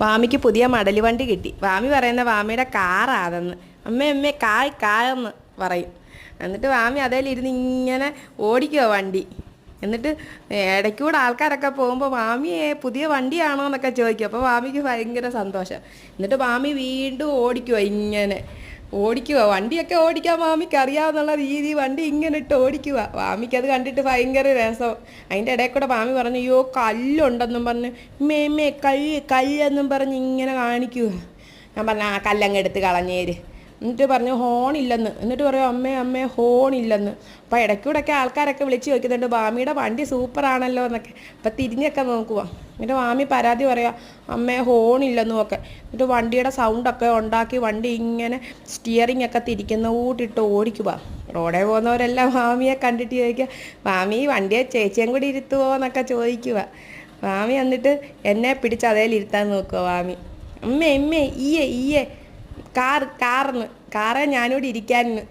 വാമിക്ക് പുതിയ മടലി വണ്ടി കിട്ടി. വാമി പറയുന്ന വാമിയുടെ കാറാതെന്ന് അമ്മ അമ്മ കായ് കായെന്ന് പറയും. എന്നിട്ട് വാമി അതേലിരുന്ന് ഇങ്ങനെ ഓടിക്കുക വണ്ടി. എന്നിട്ട് ഇടയ്ക്കൂടെ ആൾക്കാരൊക്കെ പോകുമ്പോൾ മാമിയെ പുതിയ വണ്ടിയാണോ എന്നൊക്കെ ചോദിക്കും. അപ്പോൾ മാമിക്ക് ഭയങ്കര സന്തോഷം. എന്നിട്ട് വാമി വീണ്ടും ഓടിക്കുക ഇങ്ങനെ. ഓടിക്കുക വണ്ടിയൊക്കെ ഓടിക്കാൻ മാമിക്ക് അറിയാവുന്നുള്ള രീതി വണ്ടി ഇങ്ങനെ ഇട്ട് ഓടിക്കുക മാമിക്ക് അത് കണ്ടിട്ട് ഭയങ്കര രസം. അതിന്റെ ഇടയിൽ കൂടെ മാമി പറഞ്ഞു അയ്യോ കല്ലുണ്ടെന്നും പറഞ്ഞ് മേമേ കല്ല് കല്ലെന്നും പറഞ്ഞ് ഇങ്ങനെ കാണിക്കുക ഞാൻ പറഞ്ഞ ആ കല്ലങ്ങ് എടുത്ത് കളഞ്ഞേര്. എന്നിട്ട് പറഞ്ഞു ഹോൺ ഹോണില്ലെന്ന്. എന്നിട്ട് പറയും അമ്മേ അമ്മേ ഹോൺ ഹോണില്ലെന്ന്. അപ്പം ഇടയ്ക്കൂടൊക്കെ ആൾക്കാരൊക്കെ വിളിച്ച് ചോദിക്കുന്നുണ്ട് വാമിയുടെ വണ്ടി സൂപ്പറാണല്ലോ എന്നൊക്കെ. അപ്പം തിരിഞ്ഞൊക്കെ നോക്കുക എന്നിട്ട് വാമി പരാതി പറയാം അമ്മേ ഹോൺ ഹോണില്ലെന്നും ഒക്കെ എന്നിട്ട് വണ്ടിയുടെ സൗണ്ടൊക്കെ ഉണ്ടാക്കി വണ്ടി ഇങ്ങനെ സ്റ്റിയറിംഗ് ഒക്കെ തിരിക്കുന്ന കൂട്ടിട്ട് ഓടിക്കുക റോഡേ പോകുന്നവരെല്ലാം വാമിയെ കണ്ടിട്ട് ചോദിക്കുക വാമി വണ്ടിയെ ചേച്ചിയും കൂടി ഇരുത്തുവോ എന്നൊക്കെ ചോദിക്കുക വാമി എന്നിട്ട് എന്നെ പിടിച്ച് അതേലിരുത്താൻ നോക്കുക വാമി. അമ്മേ അമ്മേ ഈയെ ഈയെ കാർ കാറിന് കാറേ ഞാനിവിടെ ഇരിക്കാനിന്ന്.